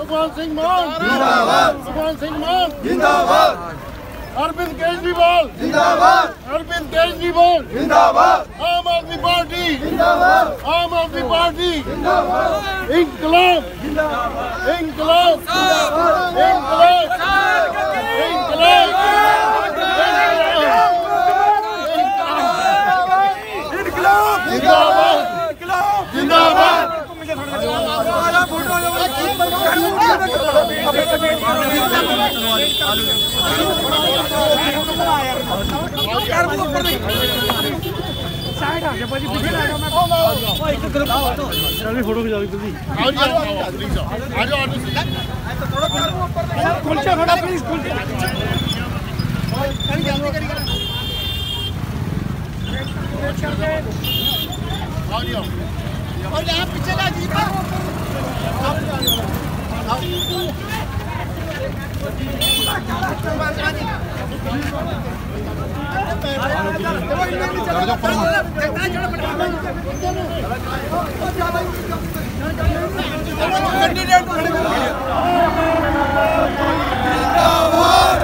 ਭਗਵਾਨ ਸਿੰਘ ਮਾਨ ਜਿੰਦਾਬਾਦ ਭਗਵਾਨ ਸਿੰਘ ਮਾਨ ਜਿੰਦਾਬਾਦ ਅਰਵਿੰਦ ਕੇਜਰੀਵਾਲ ਜਿੰਦਾਬਾਦ ਅਰਵਿੰਦ ਕੇਜਰੀਵਾਲ ਜਿੰਦਾਬਾਦ ਆਮ ਆਦਮੀ ਪਾਰਟੀ ਜਿੰਦਾਬਾਦ ਆਮ ਆਦਮੀ ਪਾਰਟੀ ਜਿੰਦਾਬਾਦ ਇਨਕਲਾਬ ਜਿੰਦਾਬਾਦ ਇਨਕਲਾਬ ਇਨਕਲਾਬ ਇਨਕਲਾਬ ਜਿੰਦਾਬਾਦ ਆਓ ਜੀ ਆਓ ਪਲੀਜ਼ ਆ ਜਾਓ ਕੁਲਚਾ ਫੜਾ ਪਲੀਜ਼ ਕੁਲਚਾ ਆਓ ਜੀ ਆਓ ਆਮ ਆਦਮੀ ਪਾਰਟੀ ਜਿੰਦਾਬਾਦ।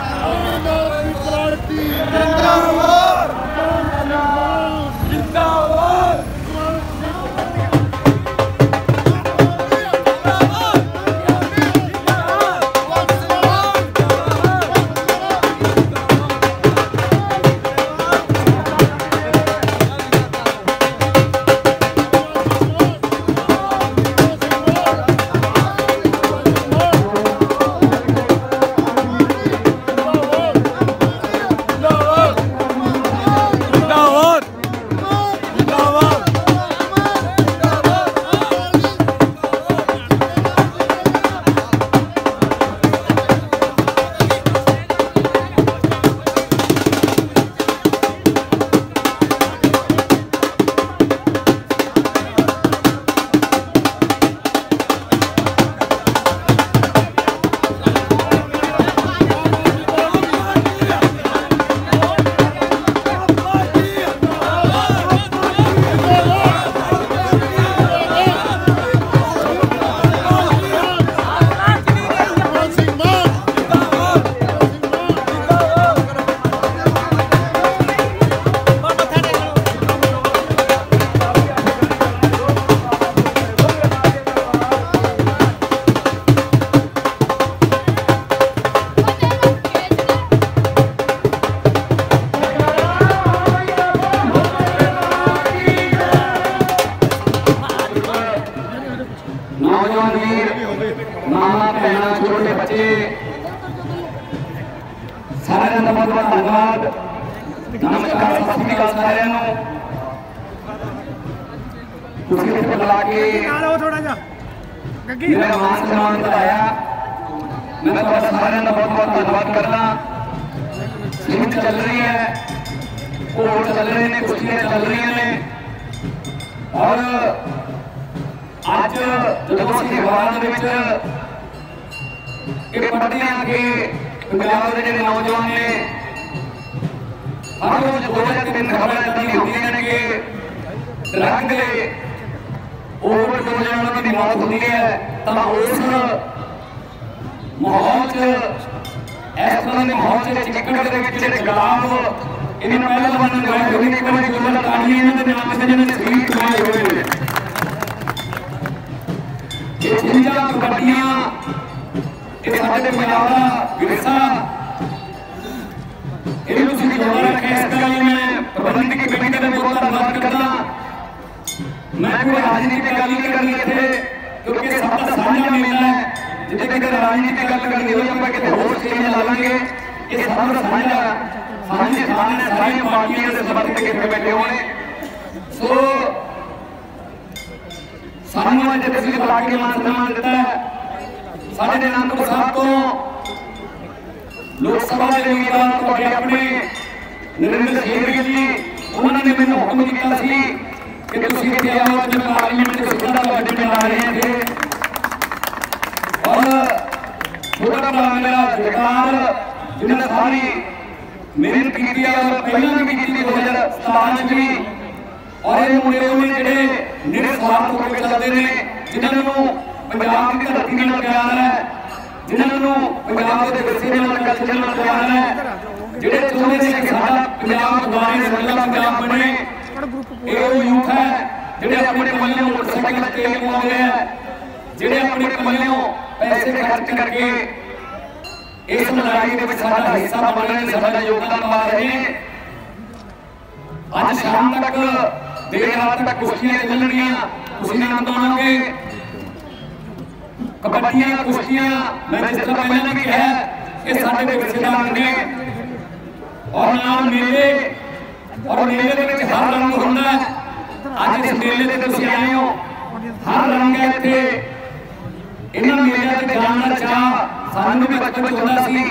ਸਤਿ ਸ੍ਰੀ ਅਕਾਲ ਸਾਰਿਆਂ ਨੂੰ ਤੁਸੀਂ ਇੱਥੇ ਬੁਲਾ ਕੇ ਆਓ ਥੋੜਾ ਜਿਹਾ ਗੱਗੀ ਮੇਰਾ ਮਾਨ ਸਨਮਾਨ ਵਧਾਇਆ ਮੈਂ ਤੁਹਾਡਾ ਸਾਰਿਆਂ ਦਾ ਬਹੁਤ ਬਹੁਤ ਧੰਨਵਾਦ ਕਰਦਾ ਜਿੰਦ ਚੱਲ ਰਹੀ ਹੈ ਘੋੜ ਚੱਲ ਰਹੇ ਨੇ ਕੁਸ਼ਤੀਆਂ ਚੱਲ ਰਹੀਆਂ ਨੇ ਔਰ ਅੱਜ ਜਦੋਂ ਅਸੀਂ ਅਖਬਾਰਾਂ ਦੇ ਹਰ ਰੋਜ਼ ਦੋ ਜਾਂ ਤਿੰਨ ਖਬਰਾਂ ਇਦਾਂ ਦੀਆਂ ਹੁੰਦੀਆਂ ਨੇ ਕਿ ਡਰੱਗ ਦੇ ਓਵਰਡੋਜ਼ ਨਾਲ ਉਹਨਾਂ ਦੀ ਮੌਤ ਹੁੰਦੀ ਹੈ, ਤਾਂ ਉਸ ਮਾਹੌਲ 'ਚ, ਇਸ ਤਰ੍ਹਾਂ ਦੇ ਮਾਹੌਲ ਦੇ ਚਿੱਕੜ ਦੇ ਵਿੱਚ ਜਿਹੜੇ ਗੁਲਾਮ ਇਹਨਾਂ ਨੂੰ ਪਹਿਲਾਂ ਬੰਨਣ ਦੇ ਵਾਲੇ ਹੋਈ ਨੇ, ਇੱਕ ਵਾਰੀ ਗੁਰਮਤਿ ਤਾਣੀਆਂ ਇਹਨਾਂ ਦੇ ਨਾਮ ਤੇ ਜਿਹਨਾਂ ਨੇ ਸ਼ਹੀਦ ਕਰਾਏ ਹੋਏ ਨੇ। ਇਹ ਚੀਜ਼ਾਂ, ਕਬੱਡੀਆਂ, ਇਹ ਸਾਡੇ ਪੰਜਾਬ ਦਾ ਵਿਰਸਾ ਇਹ ਤੁਸੀਂ ਦੁਬਾਰਾ ਰੱਖਿਆ ਇਸ ਗੱਲ ਲਈ ਮੈਂ ਪ੍ਰਬੰਧਕੀ ਕਮੇਟੀ ਦਾ ਬਹੁਤ ਧੰਨਵਾਦ ਕਰਦਾ। ਮੈਂ ਕੋਈ ਰਾਜਨੀਤਿਕ ਗੱਲ ਨਹੀਂ ਕਰਨੀ ਇੱਥੇ, ਕਿਉਂਕਿ ਸਭ ਦਾ ਸਾਂਝਾ ਮੇਲਾ ਹੈ। ਜਿੱਥੇ ਕਿਤੇ ਰਾਜਨੀਤਿਕ ਗੱਲ ਕਰਨੀ ਹੋਈ, ਆਪਾਂ ਕਿਤੇ ਹੋਰ ਸਟੇਜ ਲਾ ਲਾਂਗੇ। ਇਹ ਸਭ ਦਾ ਸਾਂਝਾ, ਸਾਂਝੇ ਸਾਹਮਣੇ ਸਾਰੀਆਂ ਪਾਰਟੀਆਂ ਦੇ ਸਮਰਥਕ ਇੱਥੇ ਬੈਠੇ ਹੋਣੇ ਸੋ, ਸਾਨੂੰ ਅੱਜ ਤੁਸੀਂ ਬੁਲਾ ਕੇ ਮਾਨ ਸਨਮਾਨ ਦਿੱਤਾ। ਸਾਡੇ ਅਨੰਦਪੁਰ ਸਾਹਿਬ ਤੋਂ ਲੋਕ ਸਭਾ ਦੇ ਉਮੀਦਵਾਰ ਤੁਹਾਡੇ ਆਪਣੇ ਨਰਿੰਦਰ ਸ਼ੇਰਗਿੱਲ ਜੀ, ਉਹਨਾਂ ਨੇ ਮੈਨੂੰ ਹੁਕਮ ਕੀਤਾ ਸੀ ਕਿ ਤੁਸੀਂ ਇੱਥੇ ਆਓ ਅੱਜ ਪਾਰਲੀਮੈਂਟ ਦੇ ਸਿੱਧਾ ਤੁਹਾਡੇ ਪਿੰਡ ਆ ਰਹੇ ਹਾਂ ਔਰ ਛੋਟਾ ਭਰਾ ਮੇਰਾ ਜਗਤਾਰ, ਜਿਹਨੇ ਸਾਰੀ ਮਿਹਨਤ ਕੀਤੀ ਹੈ ਔਰ ਪਹਿਲਾਂ ਵੀ ਕੀਤੀ 2017 ਚ ਵੀ। ਔਰ ਇਹ ਮੁੰਡੇ ਉਹ ਜਿਹੜੇ ਨਿਰਸਵਾਰਥ ਹੋ ਕੇ ਚੱਲਦੇ ਨੇ, ਜਿਨ੍ਹਾਂ ਨੂੰ ਪੰਜਾਬ ਦੀ ਧਰਤੀ ਨਾਲ ਪਿਆਰ ਹੈ ਜਿਨ੍ਹਾਂ ਨੂੰ ਪੰਜਾਬ ਦੇ ਵਿਰਸੇ ਨਾਲ ਕਲਚਰ ਨਾਲ ਪਿਆਰ ਹੈ, ਜਿਹੜੇ ਚਾਹੁੰਦੇ ਨੇ ਕਿ ਸਾਡਾ ਪੰਜਾਬ ਦੁਬਾਰਾ ਰੰਗਲਾ ਪੰਜਾਬ ਬਣੇ, ਇਹ ਉਹ ਯੂਥ ਹੈ, ਜਿਹੜੇ ਆਪਣੇ ਪੱਲਿਓਂ ਮੋਟਰਸਾਈਕਲ ਤੇ ਤੇਲ ਆ, ਜਿਹੜੇ ਆਪਣੇ ਪੱਲਿਓਂ ਪੈਸੇ ਖਰਚ ਕਰਕੇ ਇਸ ਲੜਾਈ ਦੇ ਵਿੱਚ ਸਾਡਾ ਹਿੱਸਾ ਬਣ ਰਹੇ ਨੇ, ਸਾਡਾ ਯੋਗਦਾਨ ਪਾ ਰਹੇ ਨੇ। ਅੱਜ ਸ਼ਾਮ ਤੱਕ, ਦੇਰ ਰਾਤ ਤੱਕ ਕੁਸ਼ਤੀਆਂ ਚੱਲਣਗੀਆਂ ਤੁਸੀਂ ਆਨੰਦ ਮਾਣੋਗੇ ਕਬੱਡੀਆਂ, ਕੁਸ਼ਤੀਆਂ, ਮੈਂ ਜਿਸ ਤਰ੍ਹਾਂ ਪਹਿਲਾਂ ਵੀ ਕਿਹਾ ਇਹ ਸਾਡੇ ਵਿਰਸੇ ਦਾ ਅੰਗ ਨੇ। ਔਰ ਨਾਲ ਮੇਲੇ, ਔਰ ਮੇਲੇ ਦੇ ਵਿੱਚ ਹਰ ਰੰਗ ਹੁੰਦਾ ਅੱਜ ਇਸ ਮੇਲੇ ਤੇ ਤੁਸੀਂ ਆਏ ਹੋ। ਹਰ ਰੰਗ ਹੈ ਇੱਥੇ। ਇਹਨਾਂ ਮੇਲਿਆਂ ਤੇ ਜਾਣ ਚਾਹ ਸਾਨੂੰ ਵੀ ਬਚਪਨ ਹੁੰਦਾ ਸੀ।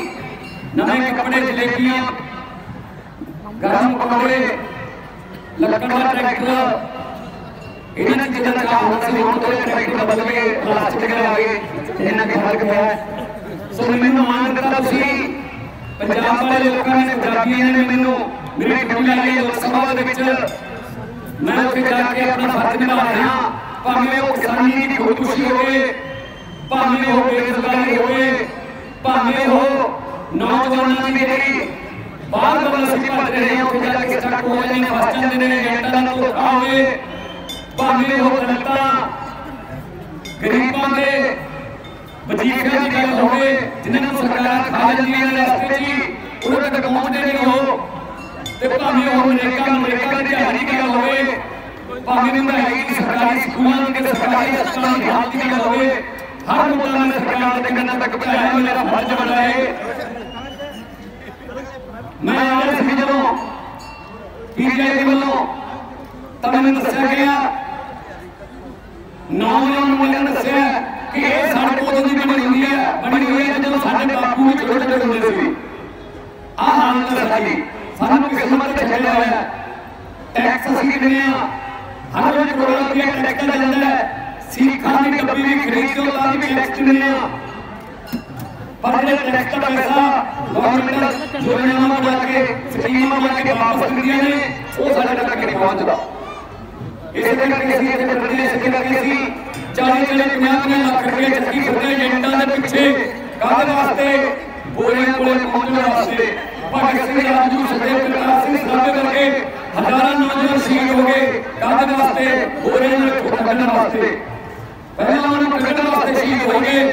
ਨਵੇਂ ਕੱਪੜੇ, ਜਲੇਬੀਆਂ, ਗਰਮ ਪਕੌੜੇ ਲੱਕੜ ਦਾ ਟਰੈਕਟਰ ਇਹਨਾਂ ਚੀਜ਼ਾਂ ਦਾ ਚਾਹ ਹੁੰਦਾ ਸੀ, ਹੁਣ ਤੋਂ ਟਰੈਕਟਰ ਬਦਲ ਪਲਾਸਟਿਕ ਦੇ ਆ ਗਏ। ਇਹਨਾਂ ਦੇ ਫ਼ਰਕ ਪਿਆ। ਸੋ ਮੈਨੂੰ ਮਾਣ ਦਿੱਤਾ ਤੁਸੀਂ ਪੰਜਾਬ ਵਾਲੇ ਲੋਕਾਂ ਨੇ, ਪੰਜਾਬੀਆਂ ਨੇ ਮੈਨੂੰ ਮੇਰੀ ਡਿਊਟੀ ਲਾਈ ਲੋਕ ਸਭਾ ਦੇ ਵਿੱਚ ਮੈਂ ਉੱਥੇ ਜਾ ਕੇ ਆਪਣਾ ਫਰਜ਼ ਨਿਭਾ ਰਿਹਾ। ਭਾਵੇਂ ਉਹ ਕਿਸਾਨੀ ਦੀ ਖੁਦਕੁਸ਼ੀ ਹੋਵੇ, ਭਾਵੇਂ ਉਹ ਬੇਰੁਜ਼ਗਾਰੀ ਹੋਵੇ, ਭਾਵੇਂ ਉਹ ਨੌਜਵਾਨਾਂ ਦੀ ਜਿਹੜੀ ਬਾਹਰ ਵੱਲ ਅਸੀਂ ਭੱਜ ਰਹੇ ਹਾਂ ਉੱਥੇ ਜਾ ਕੇ ਸਟਕ ਹੋ ਜਾਂਦੇ ਨੇ, ਫਸ ਜਾਂਦੇ ਨੇ ਏਜੰਟਾਂ ਨਾਲ ਧੋਖਾ ਹੋਵੇ। ਭਾਵੇਂ ਉਹ ਦਲਿਤਾਂ ਗਰੀਬਾਂ ਦੇ ਵਜੀਫਿਆਂ ਦੀ ਗੱਲ ਹੋਵੇ ਜਿਨ੍ਹਾਂ ਨੂੰ ਸਰਕਾਰਾਂ ਖਾ ਜਾਂਦੀਆਂ ਨੇ ਰਸਤੇ 'ਚ ਉਹਨਾਂ ਤੱਕ ਪਹੁੰਚਦੇ ਨਹੀਂ ਉਹ। ਤੇ ਭਾਵੇਂ ਉਹ ਅਮਰੀਕਾ ਅਮਰੀਕਾ ਦੀ ਦਿਹਾੜੀ ਦੀ ਗੱਲ ਹੋਵੇ, ਭਾਵੇਂ ਮਹਿੰਗਾਈ ਦੀ ਸਰਕਾਰੀ ਸਕੂਲਾਂ ਦੇ ਸਰਕਾਰੀ ਹਸਪਤਾਲਾਂ ਦੀ ਹਾਲਤ ਦੀ ਗੱਲ ਹੋਵੇ, ਹਰ ਮੁੱਦਾ ਮੈਂ ਸਰਕਾਰ ਦੇ ਕੰਨਾਂ ਤੱਕ ਪਹੁੰਚਾਇਆ ਮੇਰਾ ਫਰਜ਼ ਬਣਦਾ ਹੈ ਮੈਂ ਆਇਆ ਸੀ ਜਦੋਂ ਪੀਜੀਆਈ ਵੱਲੋਂ, ਤਾਂ ਮੈਨੂੰ ਦੱਸਿਆ ਗਿਆ ਨੌਜਵਾਨ ਮੁੰਡਿਆਂ ਨੇ ਦੱਸਿਆ ਕਿ ਇਹ ਸੜਕ ਉਦੋਂ ਦੀ ਬਣੀ ਹੋਈ ਹੈ, ਬਣੀ ਹੋਈ ਹੈ, ਜਦੋਂ ਸਾਡੇ ਬਾਪੂ ਵੀ ਛੋਟੇ ਛੋਟੇ ਹੁੰਦੇ ਸੀ। ਆਹ ਹਾਲਤ ਹੈ ਸਾਡੀ। ਸਾਨੂੰ ਕਿਸਮਤ ਤੇ ਛੱਡਿਆ ਹੋਇਆ ਟੈਕਸ ਅਸੀਂ ਦਿੰਦੇ ਆ ਹਰ ਰੋਜ਼ ਕਰੋੜਾਂ ਰੁਪਏ ਟੈਕਸ ਦਾ ਜਾਂਦਾ ਹੈ। ਸਿੱਖਾਂ ਦੀ ਡੱਬੀ ਵੀ ਖਰੀਦਦੇ ਤਾਂ ਵੀ ਟੈਕਸ ਦਿੰਦੇ ਆ ਪਰ ਜਿਹੜਾ ਟੈਕਸ ਦਾ ਪੈਸਾ ਗਵਰਨਮੈਂਟ ਯੋਜਨਾਵਾਂ ਬਣਾ ਕੇ, ਸਕੀਮਾਂ ਬਣਾ ਕੇ ਵਾਪਸ ਦਿੰਦੀਆਂ ਨੇ, ਉਹ ਸਾਡੇ ਤੱਕ ਨਹੀਂ ਪਹੁੰਚਦਾ। ਇਸੇ ਕਰਕੇ ਅਸੀਂ ਇੱਥੇ ਬੰਦੇ ਇਸੇ ਕਰਕੇ ਅਸੀਂ 40 40 50 ਲੱਖ ਰੁਪਏ ਚੱਕੀ ਫਿਰਦੇ ਏਜੰਟਾਂ ਦੇ ਪਿੱਛੇ ਕਾਹਦੇ ਵਾਸਤੇ ਬੋਲੇ ਕੋਲੇ ਪਹੁੰਚਣ ਵਾਸਤੇ ਭਗਤ ਸਿੰਘ ਰਾਜੂ ਸਦੇਵ ਪ੍ਰਕਾਸ਼ ਸਿੰਘ ਸਾਹਮਣੇ ਵਰਗੇ ਹਜ਼ਾਰਾਂ ਨੌਜਵਾਨ ਸ਼ਹੀਦ ਹੋ ਗਏ ਕਾਹਦੇ ਵਾਸਤੇ ਬੋਲੇ ਨੂੰ ਕੱਢਣ ਵਾਸਤੇ ਪਹਿਲਾਂ ਉਹਨਾਂ ਨੂੰ ਕੱਢਣ ਵਾਸਤੇ ਸ਼ਹੀਦ ਹੋ ਗਏ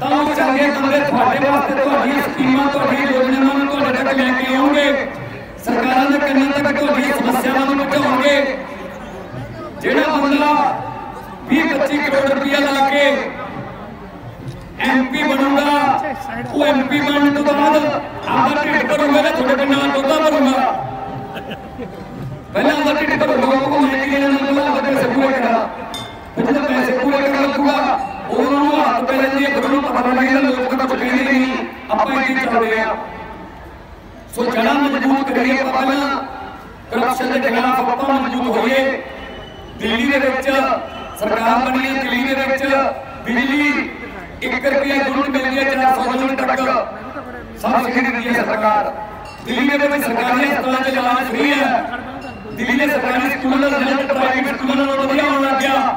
ਤਾਂ ਉਹ ਚੰਗੇ ਬੰਦੇ ਤੁਹਾਡੇ ਵਾਸਤੇ ਤੁਹਾਡੀਆਂ ਸਕੀਮਾਂ ਤੁਹਾਡੀਆਂ ਯੋਜਨਾਵਾਂ ਨੂੰ ਤੁਹਾਡੇ ਤੱਕ ਲੈ ਕੇ ਆਉਣਗੇ ਸਰਕਾਰਾਂ ਦੇ ਕੰਨਾਂ ਤੱਕ ਤੁਹਾਡੀਆਂ ਸਮੱਸਿਆਵਾਂ ਨੂੰ ਪਹੁੰਚਾਉਣਗੇ ਜਿਹੜਾ ਬੰਦਾ 20 25 ਕਰੋੜ ਰੁਪਇਆ ਲਾ ਕੇ ਐਮਪੀ ਬਣੂਗਾ, ਉਹ ਐਮਪੀ ਬਣਨ ਤੋਂ ਬਾਅਦ ਆਪਦਾ ਢਿੱਡ ਭਰੂਗਾ ਤੇ ਤੁਹਾਡੇ ਪਿੰਡਾਂ ਦੁੱਧਾ ਭਰੂਗਾ। ਪਹਿਲਾਂ ਉਹਦਾ ਢਿੱਡ ਭਰੂਗਾ, ਉਹ ਲੈ ਕੇ ਇਹਨਾਂ ਨੂੰ ਪਹਿਲਾਂ ਉਹਦੇ ਪੈਸੇ ਕਰਾ। ਜਦੋਂ ਪੈਸੇ ਪੂਰੇ ਕਰਨ ਲੱਗੂਗਾ। ਉਹਨਾਂ ਨੂੰ ਹੱਥ ਪੈ ਜਾਂਦੀ ਹੈ ਫਿਰ ਉਹਨੂੰ ਪਤਾ ਲੱਗ ਲੋਕ ਤਾਂ ਕੁਝ ਕਹਿੰਦੇ ਨਹੀਂ। ਆਪਾਂ ਹੀ ਚੱਲਦੇ ਆ। ਸੋ ਜੜਾਂ ਮਜ਼ਬੂਤ ਕਰੀਏ ਆਪਾਂ ਪਹਿਲਾਂ। ਕਰਪਸ਼ਨ ਦੇ ਖਿਲਾਫ ਆਪਾਂ ਮਜ਼ਬੂਤ ਹੋਈਏ ਦਿੱਲੀ ਦੇ ਵਿੱਚ ਸਰਕਾਰ ਬਣੀ ਹੈ ਦਿੱਲੀ ਦੇ ਵਿੱਚ ਬਿਜਲੀ 1 ਰੁਪਿਆ ਯੂਨਿਟ ਮਿਲਦੀ ਹੈ 400 ਯੂਨਿਟ ਤੱਕ ਸਬਸਿਡੀ ਦਿੰਦੀ ਹੈ ਸਰਕਾਰ ਦਿੱਲੀ ਦੇ ਵਿੱਚ ਸਰਕਾਰੀ ਹਸਪਤਾਲਾਂ 'ਚ ਇਲਾਜ ਫ੍ਰੀ ਹੈ ਦਿੱਲੀ ਦੇ ਸਰਕਾਰੀ ਸਕੂਲਾਂ ਦਾ ਰਿਜ਼ਲਟ ਪ੍ਰਾਈਵੇਟ ਸਕੂਲਾਂ ਨਾਲੋਂ ਵਧੀਆ ਹੋਣ ਲੱਗ ਗਿਆ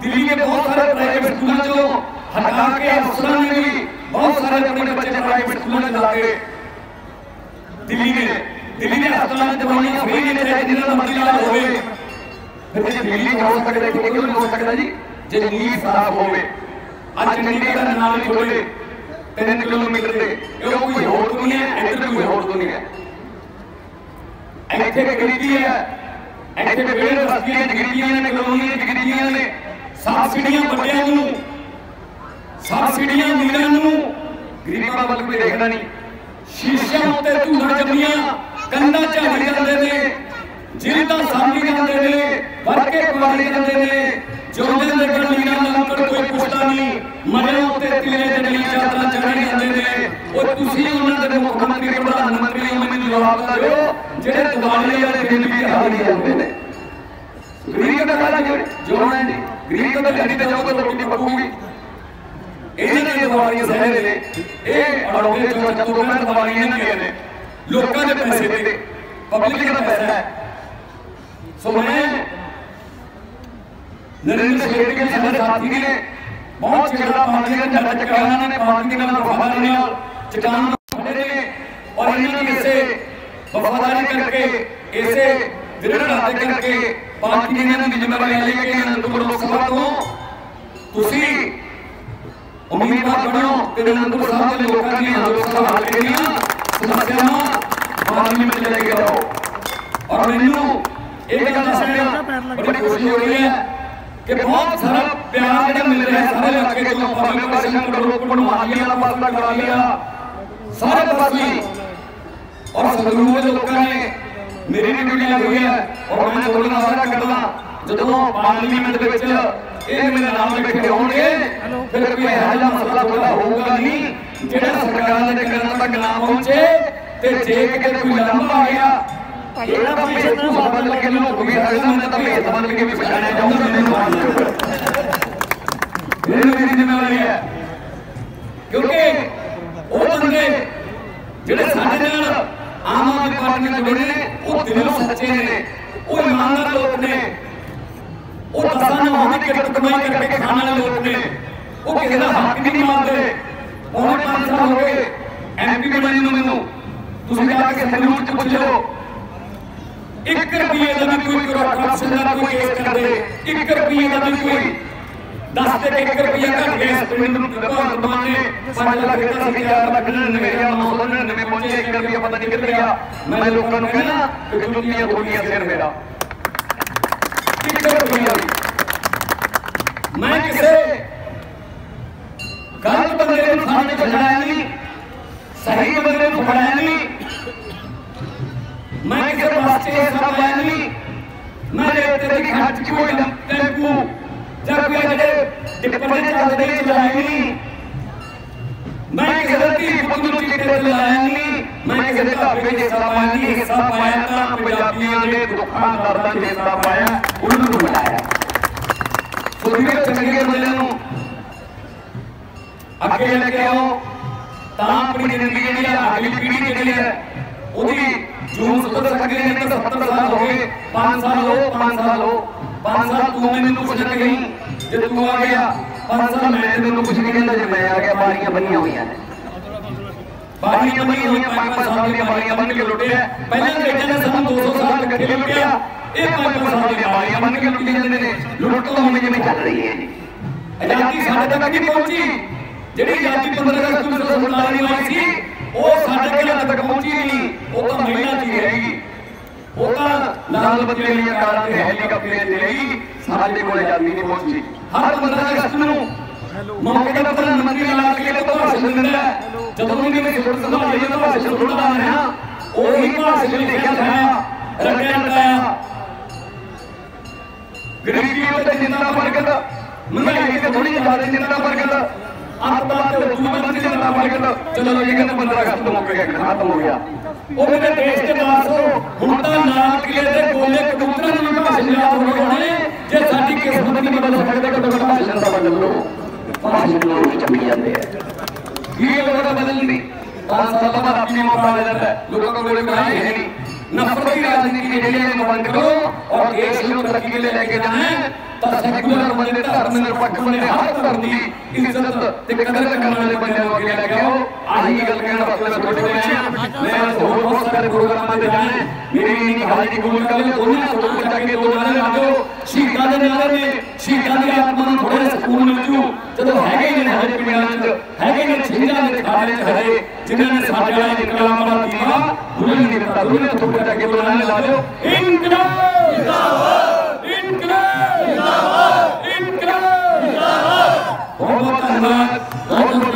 ਦਿੱਲੀ ਦੇ ਬਹੁਤ ਸਾਰੇ ਪ੍ਰਾਈਵੇਟ ਸਕੂਲਾਂ 'ਚੋਂ ਹਟਾ ਕੇ ਅਫਸਰਾਂ ਨੇ ਵੀ ਬਹੁਤ ਸਾਰੇ ਆਪਣੇ ਬੱਚੇ ਪ੍ਰਾਈਵੇਟ ਸਕੂਲਾਂ 'ਚ ਲਾਗੇ ਦਿੱਲੀ ਦੇ ਦਿੱਲੀ ਦੇ ਹਸਪਤਾਲਾਂ 'ਚ ਦਵਾਈਆਂ ਫ੍ਰੀ ਨੇ ਚਾਹੇ ਜਿੰਨਾ ਦਾ ਮਰਜ਼ੀ ਇਲਾਜ ਹੋਵੇ। ਫਿਰ ਜੇ ਦਿੱਲੀ ਹੋ ਸਕਦਾ ਕਿ ਕਿਉਂ ਨਹੀਂ ਹੋ ਸਕਦਾ ਜੀ? ਜੇ ਨੀਂਹ ਸਾਫ਼ ਹੋਵੇ। ਅੱਜ ਚੰਡੀਗੜ੍ਹ ਦਾ ਨਾਮ 3 ਕਿਲੋਮੀਟਰ ਤੇ। ਇਹ ਕੋਈ ਹੋਰ ਦੁਨੀਆ ਹੈ, ਇੱਧਰ ਕੋਈ ਹੋਰ ਦੁਨੀਆ ਹੈ। ਇੱਥੇ ਗਰੀਬੀ ਹੈ। ਇੱਥੇ ਬੇੜ ਬਸਤੀਆਂ ਗਰੀਬੀਆਂ ਨੇ, ਕਲੋਨੀਆਂ ਗਰੀਬੀਆਂ ਨੇ ਸਬਸਿਡੀਆਂ ਵੱਡਿਆਂ ਨੂੰ। ਸਬਸਿਡੀਆਂ ਮੀਰਾਂ ਨੂੰ। ਗਰੀਬਾਂ ਵੱਲ ਕੋਈ ਦੇਖਦਾ ਨਹੀਂ। ਸ਼ੀਸ਼ਿਆਂ ਉੱਤੇ ਧੂੜਾਂ ਜੰਮੀਆਂ। ਕੰਧਾਂ ਝਾੜੀ ਜਾਂਦੇ ਨੇ ਜਿਲਦਾਂ ਸਾਂਭੀ ਜਾਂਦੇ ਨੇ, ਵਰਕੇ ਪਾੜੀ ਜਾਂਦੇ ਨੇ। ਜਿਉਂਦੇ ਦੇ ਗਲੀਆਂ ਲੰਕੜ ਕੋਈ ਪੁੱਛਦਾ ਨਹੀਂ, ਮਰਿਆਂ ਉੱਤੇ ਤਿਲੇ ਜੰਗਲੀ ਚਾਦਰਾਂ ਚੜ੍ਹਾਈ ਜਾਂਦੇ ਨੇ। ਉਹ ਤੁਸੀਂ ਉਹਨਾਂ ਦੇ ਮੁੱਖ ਮੰਤਰੀ, ਪ੍ਰਧਾਨ ਮੰਤਰੀ ਹੋ, ਮੈਨੂੰ ਜਵਾਬ ਦਿਓ। ਜਿਹੜੇ ਦਿਵਾਲੀ ਵਾਲੇ ਦਿਨ ਵੀ ਹਾਜ਼ਰੀ ਜਾਂਦੇ ਨੇ। ਗਰੀਬ ਦਾ ਕਾਲਾ ਜੋੜਨਾ ਜੀ ਗਰੀਬ ਦਾ ਜੜੀ ਤੇ ਜਾਊਗਾ ਰੋਟੀ ਪੱਕੂਗੀ। ਇਹਨਾਂ ਦੀਆਂ ਦਿਵਾਲੀਆਂ ਸਹਿਰੇ ਨੇ ਇਹ ਅੜੋਗੇ ਜੋ ਚੱਤੂ ਮੈਂ ਦਿਵਾਲੀਆਂ ਨਹੀਂ ਨੇ ਲੋਕਾਂ ਦੇ ਪੈਸੇ ਤੇ ਪਬਲਿਕ ਦਾ ਪੈਸਾ ਹੈ। ਸੋ ਮੈਂ ਨਰਿੰਦਰ ਸ਼ੇਠ ਜੀ ਸਾਡੇ ਸਾਥੀ ਨੇ ਬਹੁਤ ਚਿਹਰਾ ਪਾਰਟੀਆਂ ਦਾ ਚੱਕਿਆ ਉਹਨਾਂ ਨੇ ਪਾਰਟੀ ਨਾਲ ਵਫਾਦਾਰੀ ਨਾਲ ਚਟਾਨ ਖੜੇ ਨੇ ਔਰ ਇਹਨਾਂ ਨੇ ਇਸੇ ਵਫਾਦਾਰੀ ਕਰਕੇ ਇਸੇ ਹੱਥ ਕਰਕੇ ਪਾਰਟੀ ਨੇ ਇਹਨਾਂ ਦੀ ਜ਼ਿੰਮੇਵਾਰੀ ਲਈ ਕਿ ਅਨੰਦਪੁਰ ਲੋਕ ਸਭਾ ਤੋਂ ਤੁਸੀਂ ਉਮੀਦਵਾਰ ਬਣੋ ਤੇ ਅਨੰਦਪੁਰ ਸਾਹਿਬ ਦੇ ਲੋਕਾਂ ਦੀਆਂ ਲੋਕ ਸਭਾ ਹਲਕੇ ਦੀਆਂ ਸਮੱਸਿਆਵਾਂ ਪਾਰਲੀਮੈਂਟ ਲੈ ਕੇ ਆਓ ਔਰ ਮੈਨੂੰ ਇਹ ਗੱਲ ਦੱਸਣਾ ਬੜੀ ਖੁਸ਼ੀ ਹੋ ਰਹੀ ਹੈ ਕਿ ਬਹੁਤ ਸਾਰਾ ਪਿਆਰ ਜਿਹੜਾ ਮਿਲ ਰਿਹਾ ਹੈ ਸਾਰੇ ਇਲਾਕੇ ਤੋਂ ਭਾਵੇਂ ਪਾਸ਼ਨ ਕਰੋ ਪਣਵਾਲੀ ਵਾਲਾ ਪਾਸਾ ਕਰਾਲੀ ਵਾਲਾ ਸਾਰੇ ਪਾਸੇ ਔਰ ਸੰਗਰੂਰ ਦੇ ਲੋਕਾਂ ਨੇ ਮੇਰੀ ਵੀ ਡਿਊਟੀ ਲੱਗ ਹੈ, ਔਰ ਮੈਂ ਤੁਹਾਡੇ ਨਾਲ ਵਾਅਦਾ ਕਰਦਾ ਜਦੋਂ ਪਾਰਲੀਮੈਂਟ ਦੇ ਵਿੱਚ ਇਹ ਮੇਰੇ ਨਾਲ ਬੈਠੇ ਹੋਣਗੇ, ਫਿਰ ਕੋਈ ਇਹੋ ਜਿਹਾ ਮਸਲਾ ਤੁਹਾਡਾ ਹੋਊਗਾ ਨਹੀਂ, ਜਿਹੜਾ ਸਰਕਾਰ ਦੇ ਕੰਨਾਂ ਤੱਕ ਨਾ ਪਹੁੰਚੇ ਤੇ ਜੇ ਕਿਤੇ ਕੋਈ ਲੰਬਾ ਆ ਗਿਆ, ਜਿਹੜਾ ਤਾਂ ਮੇਰੇ ਤੋਂ ਬਦਲ ਕੇ ਲੋਕ ਵੀ ਸਕਦਾ ਮੈਂ ਤਾਂ ਭੇਦ ਬਦਲ ਕੇ ਵੀ ਪਛਾਣਿਆ ਜਾਊਗਾ ਮੈਨੂੰ ਇਹ ਮੇਰੀ ਜ਼ਿੰਮੇਵਾਰੀ ਹੈ। ਕਿਉਂਕਿ ਉਹ ਬੰਦੇ ਜਿਹੜੇ ਸਾਡੇ ਨਾਲ ਆਮ ਆਦਮੀ ਪਾਰਟੀ ਨਾਲ ਜੁੜੇ ਨੇ, ਉਹ ਦਿਲੋਂ ਸੱਚੇ ਨੇ, ਉਹ ਇਮਾਨਦਾਰ ਲੋਕ ਨੇ, ਉਹ ਦਸਾਂ ਨਵਾਂ ਦੀ ਕਿਰਤ ਕਮਾਈ ਕਰਕੇ ਖਾਣ ਵਾਲੇ ਲੋਕ ਨੇ, ਉਹ ਕਿਸੇ ਦਾ ਹੱਕ ਨਹੀਂ ਮੰਨਦੇ। ਪੌਣੇ ਪੰਜ ਸਾਲ ਹੋ ਗਏ ਐਮਪੀ ਬਣੇ ਨੂੰ ਮੈਨੂੰ ਤੁਸੀਂ ਜਾ ਕੇ ਸੰਗਰੂਰ ਚ ਪੁੱਛ। ਲਓ ਇੱਕ ਰੁਪਈਏ ਦਾ ਵੀ ਕੋਈ ਕਰਪਸ਼ਨ ਦਾ ਕੋਈ ਕੇਸ ਕਰਦੇ। ਇੱਕ ਰੁਪਈਏ ਦਾ ਵੀ ਕੋਈ ਦੱਸ ਦੇ ਕਿ ਇੱਕ ਘਟ ਗਿਆ। ਪਿੰਡ ਨੂੰ ਭਗਵੰਤ ਮਾਨ ਨੇ 5 ਲੱਖ ਦਿੱਤਾ ਸੀ 4 ਲੱਖ 99 ਪਹੁੰਚੇ। 1 ਰੁਪਈਆ ਪਤਾ ਨਹੀਂ ਕਿੱਥੇ ਗਿਆ। ਮੈਂ ਲੋਕਾਂ ਨੂੰ ਕਹਿਣਾ ਕਿ ਜੁੱਤੀਆਂ ਥੋੜੀਆਂ ਸਿਰ ਮੇਰਾ। ਇੱਕ ਰੁਪਈਆ ਮੈਂ ਕਿਸੇ ਗਲਤ ਬੰਦੇ ਨੂੰ ਸਾਹਮਣੇ ਚੜਾਇਆ ਨਹੀਂ। ਸਹੀ ਬੰਦੇ ਨੂੰ ਫੜਾਇਆ ਨਹੀਂ। ਮੈਂ ਕਿਸੇ ਵਾਸਤੇ ਹਿਸਾਬ ਲਾਇਆ ਨਹੀਂ ਮੈਂ ਰੇਤੇ ਦੀ ਖੱਟ ਚ ਕੋਈ ਟੈਂਪੂ ਜਾਂ ਕੋਈ ਜਿਹੜੇ ਟਿੱਪਰ ਦੇ ਚੱਲਦੇ ਨੇ ਮੈਂ ਕਿਸੇ ਢਾਬੇ ਦੇ ਹਿੱਸਾ ਨਹੀਂ ਹਿੱਸਾ ਪਾਇਆ ਤਾਂ ਪੰਜਾਬੀਆਂ ਦੇ ਦੁੱਖਾਂ ਦਰਦਾਂ ਦੇ ਹਿੱਸਾ ਪਾਇਆ ਉਹਨਾਂ ਨੂੰ ਬੁਲਾਇਆ ਸੁਣੀਏ ਚੰਗੇ ਬੰਦੇ ਨੂੰ ਅੱਗੇ ਲੈ ਕੇ ਆਓ ਤਾਂ ਆਪਣੀ ਜ਼ਿੰਦਗੀ ਜਿਹੜੀ ਅਗਲੀ ਪੀੜ੍ਹੀ ਜਿਹੜੀ ਹੈ ਉਹਦੀ ਜੂਨ ਸੁਧਰ ਸਕਦੀ ਹੈ ਤਾਂ 70 ਸਾਲ ਹੋ ਗਏ। 5 ਸਾਲ ਹੋ 5 ਸਾਲ ਹੋ। 5 ਸਾਲ ਤੂੰ ਮੈਨੂੰ ਕੁਝ ਨਾ ਕਹੀਂ, ਜੇ ਤੂੰ ਆ ਗਿਆ 5 ਸਾਲ ਮੈਂ ਤੈਨੂੰ ਕੁਝ ਨਹੀਂ ਕਹਿੰਦਾ, ਜੇ ਮੈਂ ਆ ਗਿਆ, ਬਾਰੀਆਂ ਬੰਨੀਆਂ ਹੋਈਆਂ ਨੇ। ਬਾਰੀਆਂ ਬੰਨੀਆਂ ਹੋਈਆਂ 5-5 ਸਾਲ ਦੀਆਂ ਬਾਰੀਆਂ ਬੰਨ ਕੇ ਲੁੱਟਿਆ। ਪਹਿਲਾਂ ਅੰਗਰੇਜ਼ਾਂ ਨੇ ਸਾਨੂੰ 200 ਸਾਲ ਇਕੱਠੇ ਲੁੱਟਿਆ। ਇਹ 5-5 ਸਾਲ ਦੀਆਂ ਬਾਰੀਆਂ ਬੰਨ ਕੇ ਲੁੱਟੀ ਜਾਂਦੇ ਨੇ। ਲੁੱਟ ਤਾਂ ਹੁਣ ਜਿਵੇਂ ਚੱਲ ਰਹੀ ਹੈ ਆਜ਼ਾਦੀ ਸਾਡੇ ਤੱਕ ਨਹੀਂ ਪਹੁੰਚੀ। ਜਿਹੜੀ ਆਜ਼ਾਦੀ 15 ਅਗਸਤ 1947 ਨੂੰ ਆਈ ਸੀ ਉਹ ਸਾਡੇ ਕੋਲ ਤੱਕ ਪਹੁੰਚੀ ਨਹੀਂ। ਉਹ ਤਾਂ ਮਹਿਲਾ ਦੀ ਰਹੇਗੀ ਉਹ ਤਾਂ ਲਾਲ ਬੱਤੀ ਵਾਲੀਆਂ ਕਾਰਾਂ ਤੇ ਹੈਲੀਕਾਪਟਰਾਂ ਤੇ ਰਹੇਗੀ ਸਾਡੇ ਕੋਲ ਆਜ਼ਾਦੀ ਨਹੀਂ ਪਹੁੰਚੀ। ਹਰ 15 ਅਗਸਤ ਨੂੰ ਮੌਕੇ ਦਾ ਪ੍ਰਧਾਨ ਮੰਤਰੀ ਲਾ ਕੇ ਤੋਂ ਭਾਸ਼ਣ ਦਿੰਦਾ। ਜਦੋਂ ਵੀ ਮੇਰੀ ਸੁਰਤ ਸੰਭਾਲੀ ਤਾਂ ਭਾਸ਼ਣ ਸੁਣਦਾ ਰਿਹਾ ਉਹੀ ਭਾਸ਼ਣ ਲਿਖਿਆ ਹੋਇਆ ਰੱਖਿਆ ਰਟਾਇਆ ਗਰੀਬੀ ਉੱਤੇ ਜਿੰਦਾ ਵਰਗਤ ਮਹਿੰਗਾਈ ਤੇ ਥੋੜੀ ਜਿਹੀ ਜ਼ਿਆਦਾ ਜਿੰਦਾ ਵਰਗਤ ਆਤਮਾਤ ਤੇ ਹੁਕੂਮਤ ਦੀ ਜਿੰਦਾ ਵਰਗਤ ਚਲੋ ਇਹ ਕਹਿੰਦੇ 15 ਅਗਸਤ ਮੁੱਕ ਗਿਆ ਖਤਮ ਹੋ ਗਿਆ। ਉਹ ਮੇਰੇ ਦੇਸ਼ ਦੇ ਵਾਸੋ ਹੁਣ ਤਾਂ ਲਾਲ ਕਿਲੇ ਦੇ ਗੋਲੇ ਕਬੂਤਰਾਂ ਨੂੰ ਭਾਸ਼ਣ ਯਾਦ ਹੋ ਗਏ ਜੇ ਸਾਡੀ ਕਿਸਮਤ ਨਹੀਂ ਬਦਲ ਸਕਦੇ ਤਾਂ ਤੁਹਾਡਾ ਭਾਸ਼ਣ ਦਾ ਬਦਲ ਲਓ। ਭਾਸ਼ਣ ਵੀ ਚੱਪੀ ਜਾਂਦੇ ਆ। ਇਹ ਲੋਕਾਂ ਬਦਲ ਨਹੀਂ। ਤਾਂ ਬਾਅਦ ਆਪਣੀ ਜਾਂਦਾ ਹੈ। ਲੋਕਾਂ ਕੋਲ ਕੋਈ ਹੈ ਨਹੀਂ। ਨਫ਼ਰਤ ਦੀ ਰਾਜਨੀਤੀ ਜਿਹੜੀ ਹੈ ਬੰਦ ਕਰੋ ਔਰ ਦੇਸ਼ ਨੂੰ ਤਰੱਕੀ ਲਈ ਲੈ ਕੇ ਜਾਣਾ ਹੈ। ਤਾਂ ਸੈਕੂਲਰ ਬੰਦੇ ਧਰਮ ਨਿਰਪੱਖ ਬੰਦੇ, ਹਰ ਧਰਮ ਦੀ ਇੱਜ਼ਤ ਤੇ ਕਦਰ ਕਰਨ ਵਾਲੇ ਬੰਦਿਆਂ ਨੂੰ ਅੱਗੇ ਲੈ ਕੇ ਆਓ। ਆਹੀ ਗੱਲ ਕਹਿਣ ਵਾਸਤੇ ਮੈਂ ਤੁਹਾਡੇ ਕੋਲ ਆਇਆ ਮੈਂ ಬದಲಾವಣೆ ನೀನು ಹಾಲಿ ಗುಣಕಲ್ಲ ಕೊನೆ ಸ್ವಲ್ಪ ಜಾಗೆ ತೋರನೆ ನಾವು ಶ್ರೀಕಾಂತ ನೆಲನೆ ಶ್ರೀಕಾಂತ ಆತ್ಮನ ಥೋಡೆ ಸ್ಕೂಲ್ ನಚು ਜਦੋਂ ਹੈਗੇ ਨੇ ਹਰੇ ਪਿੰਡਾਂ ਚ ਹੈਗੇ ਨੇ ਛਿੰਝਾਂ ਦੇ ਖਾਲੇ ਹਰੇ ਜਿਨ੍ਹਾਂ ਨੇ ਸਾਡਾ ਇਨਕਲਾਬ ਦਾ ਦੀਵਾ ਬੁਲੰਦ ਕੀਤਾ ਉਹਨੇ ਥੋੜਾ ਜਾਗੇ ਤੋਰਨੇ ਲਾ ਦਿਓ ਇਨਕਲਾਬ ਜ਼ਿੰਦਾਬਾਦ ਇਨਕਲਾਬ ਜ਼ਿੰਦਾਬਾਦ ਇਨਕਲਾਬ ਜ਼ਿੰਦਾਬਾਦ ਬਹੁਤ ਬਹੁਤ ਧੰਨਵਾਦ ਬਹੁਤ ਬਹੁਤ